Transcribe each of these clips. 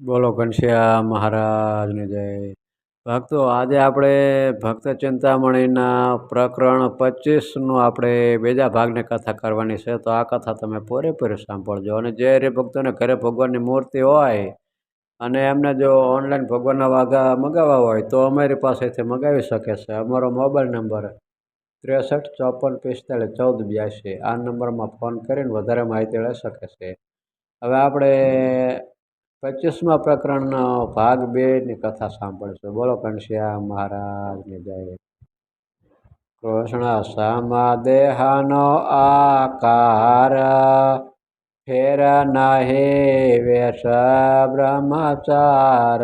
બોલો ઘનશ્યામ મહારાજની જય. ભક્તો, આજે આપણે ભક્ત ચિંતામણીના પ્રકરણ પચીસનું આપણે બીજા ભાગની કથા કરવાની છે. તો આ કથા તમે પૂરેપૂરી સાંભળજો. અને જે હરિભક્તોને ઘરે ભગવાનની મૂર્તિ હોય અને એમને જો ઓનલાઈન ભગવાનના વાઘા મગાવવા હોય, તો અમારી પાસેથી મગાવી શકે છે. અમારો મોબાઈલ નંબર ત્રેસઠ, ચોપન, પિસ્તાળીસ, ચૌદ, બ્યાસી. આ નંબરમાં ફોન કરીને વધારે માહિતી લઈ શકે છે. હવે આપણે પચીસમા પ્રકરણનો ભાગ બેની કથા સાંભળશો. બોલો ઘનશ્યામ મહારાજને જય. કૃષ્ણ સમા દેહનો આકાર ફેર નહીં વેશ બ્રહ્મચાર.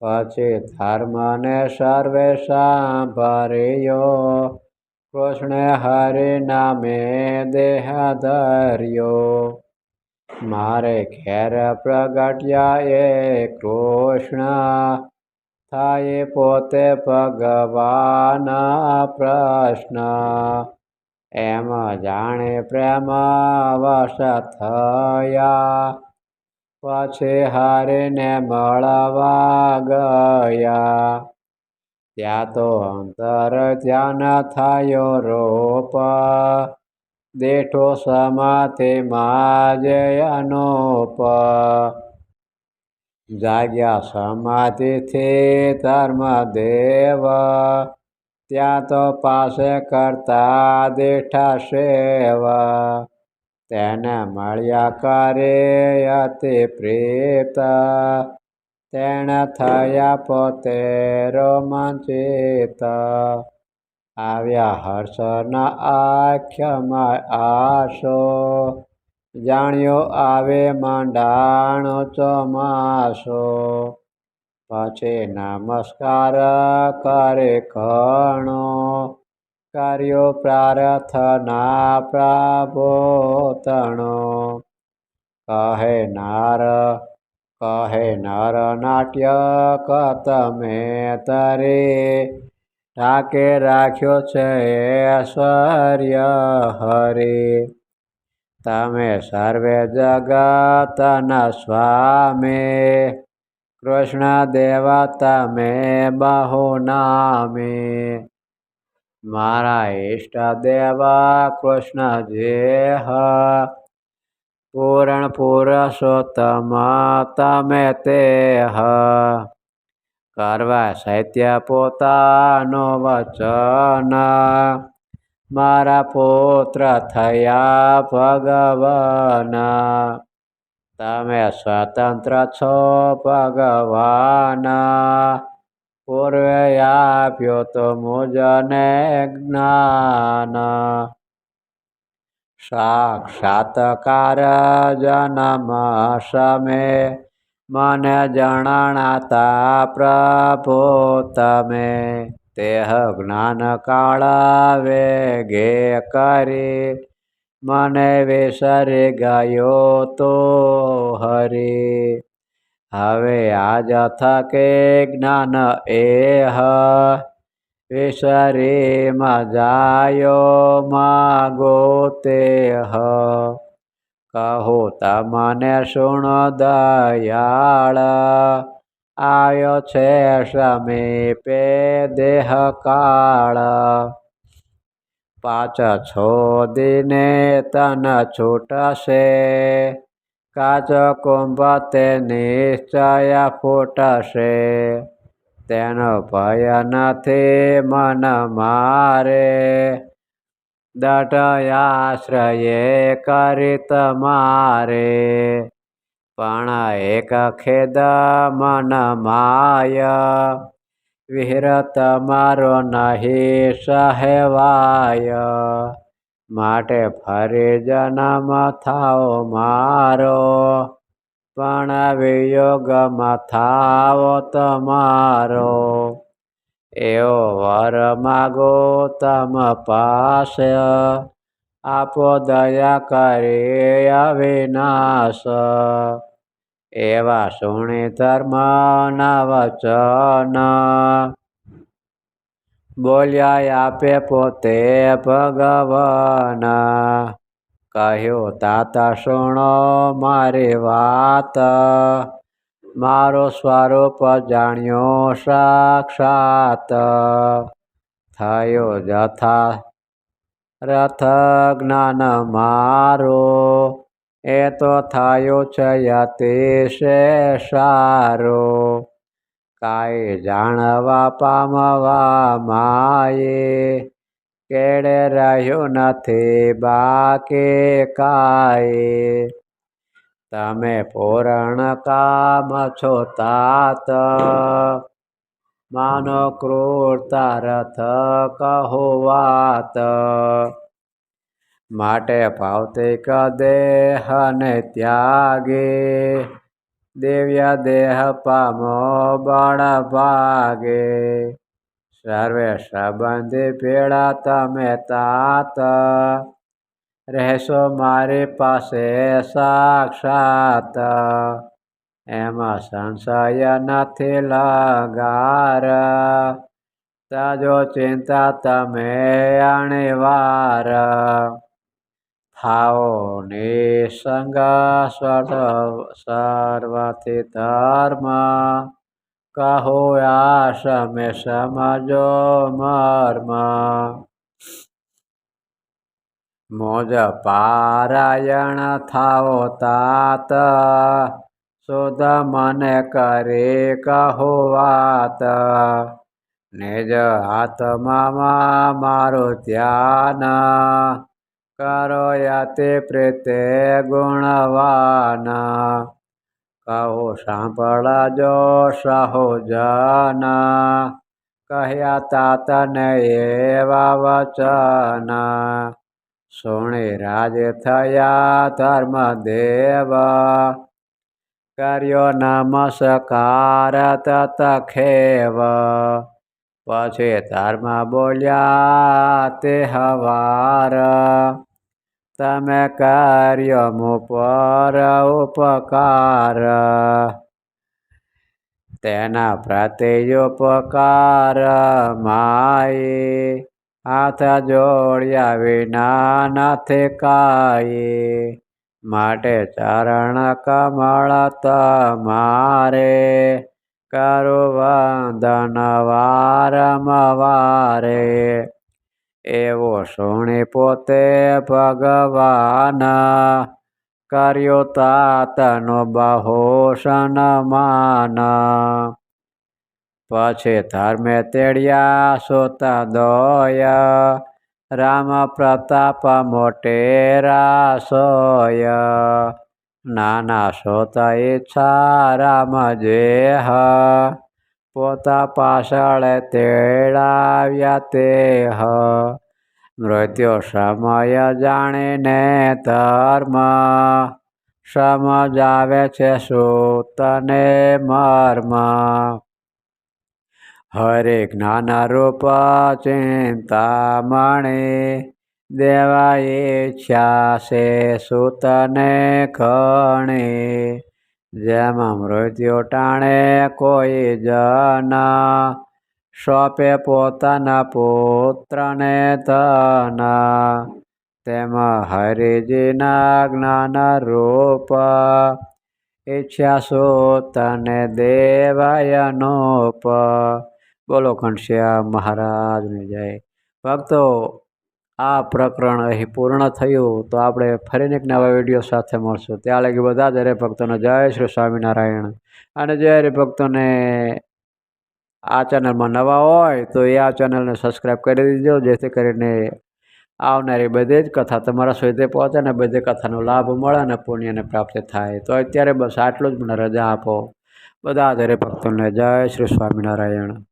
પછી ધર્મને સર્વે સાંભર્યો કૃષ્ણ હરિ નામે દેહ ધર્યો. મારે ઘેર પ્રગટ્યા એ કૃષ્ણ. થાય પોતે ભગવાન પ્રશ્ન. એમ જાણે પ્રેમ વશ થયા. પછી હરિને મળવા ગયા. ત્યાં તો અંતર ધ્યાન થયો રોપ. દેઠો સમાતે જે અનુપ જાગ્યા સમાધિથી ધર્મદેવ. ત્યાં તો પાસે કરતા દેઠા સેવ. તેને મળ્યા કરે અતિ પ્રીત. તેણે થયા પોતે રોમાંચિત. આવ્યા હર્ષના આખ્યમાં આશો. જાણ્યો આવે માંડાણો ચોમાસો. પછી નમસ્કાર કરે ઘણો. કર્યો પ્રાર્થના પ્રાબોતણો કહે નાર, કહે નર નાટ્ય કતમે તરે. ઢાકે રાખ્યો છે ઐશ્વર્ય હરે. તમે સર્વે જગતના સ્વામી. કૃષ્ણ દેવા તમે બહુ નામે. મારા ઈષ્ટ દેવા કૃષ્ણ જે હ. પૂરણ પુરુષોત્તમ તમે તે હ. કરવા સાહિત્ય પોતાનો વચન. મારા પુત્ર થયા ભગવાન. તમે સ્વતંત્ર છો ભગવાન. પૂર્વે આપ્યો તો મુજને જ્ઞાન. સાક્ષાત્કાર જનમ સમે મને જણાણાતા પ્રભો તમે. તેહ જ્ઞાન કાળ વેગે કરી. મને વિસરી ગયો તો હરી. હવે આજ થકે જ્ઞાન એ વિસરી મજાયો માગો તેહ. કહો તમને સુણો દયાળ આવ્યો છે સમીપે દેહ કાળ. પાંચ છો દિને તન છૂટશે. કાચ કુંભ તે નિશ્ચય ફૂટશે. તેનો ભય નથી મન મારે. દઢયાશ્રયે કરિત મારે. પણ એક ખેદ મન માય, વિહરત મારો નહીં સહેવાય. માટે ફરી જન્મ થાઓ મારો, પણ વિયોગ થાઓ તમારો. એવો વર માગો તમ પાસે. આપો દયા કરી અવિનાશ એવા સુણી ધર્મ ના વચન બોલ્યા આપે પોતે ભગવાન. કહ્યું, તાતા, સુણો મારી વાત. મારો સ્વરૂપ જાણ્યો સાક્ષાત. થયો જથા રથ જ્ઞાન મારો. એ તો થયો છે અતિશય સારો. કાંઈ જાણવા પામવા માયે કેડે રહ્યું નથી બાકી કાંઈ. તમે પૂરણ કામ છો તાત. માનો ક્રૂરતા રથ કહો વાત. માટે ભૌતિક દેહને ત્યાગે. દિવ્ય દેહ પામો બળ ભાગે. સર્વે સંબંધી પીડા તમે તાત. રહેશો મારી પાસે સાક્ષાત. એમાં સંશય નથી લગાર. તાજો ચિંતા તમે અણિવાર. થાઓ નિસંગ સર્વથી ધર્મ. કહો આશમે સમજો મર્મ. મોજ પારાયણ થાઓ તાત. શુદ્ધ મને કરે કહો વાત. નિજ આત્મામાં મારું ધ્યાન. કરો યતિ પ્રીતે ગુણવાન. કહો સાંભળજો સહો જન કહ્યા તાતને એવા વચન. રાજ થયા ધર્મ દેવ. કર્યો નમસ્કાર તત ખેવ પછી ધર્મ બોલ્યા તે હવાર. તમે કર્યો મુપર ઉપકાર. તેના પ્રત્યુપકાર માય. હાથ જોડ્યા વિના નાથે કાયે. માટે ચરણ કમળ તમારે કરો વંદન વારમવારે એવો શુણી પોતે ભગવાન. કર્યો તાતનો બહુ સન્માન પછી ધર્મે તેડ્યા સોતા દોય, રામ પ્રતાપ મોટેરા સોય નાના સોતા ઈચ્છા રામ જે હ, પોતા પાછળ તેડાવ્યા તે હ. મૃત્યુ સમય જાણીને ધર્મ સમજાવે છે સુતને મર્મ. હરે રૂપ ચિંતામણી દેવા ઈચ્છા છે સુતને ખણે. જેમ મૃત્યુ ટાણે કોઈ જન સોંપે પોતાના પુત્રને ધન. તેમ હરિજીના જ્ઞાન રૂપ ઈચ્છા સૂતને દેવાયનોપ. બોલો ઘનશ્યામ મહારાજની જય. ભક્તો, આ પ્રકરણ અહીં પૂર્ણ થયું તો આપણે ફરીને એક નવા વીડિયો સાથે મળશું. ત્યાં લગી બધા જ હરિભક્તોને જય શ્રી સ્વામિનારાયણ. અને જે હરિભક્તોને આ ચેનલમાં નવા હોય તો એ આ ચેનલને સબસ્ક્રાઈબ કરી દીજો, જેથી કરીને આવનારી બધી જ કથા તમારા સુધી પહોંચે અને બધી કથાનો લાભ મળે અને પુણ્યને પ્રાપ્ત થાય. તો અત્યારે બસ આટલું જ મને રજા આપો. બધા જ હરિભક્તોને જય શ્રી સ્વામિનારાયણ.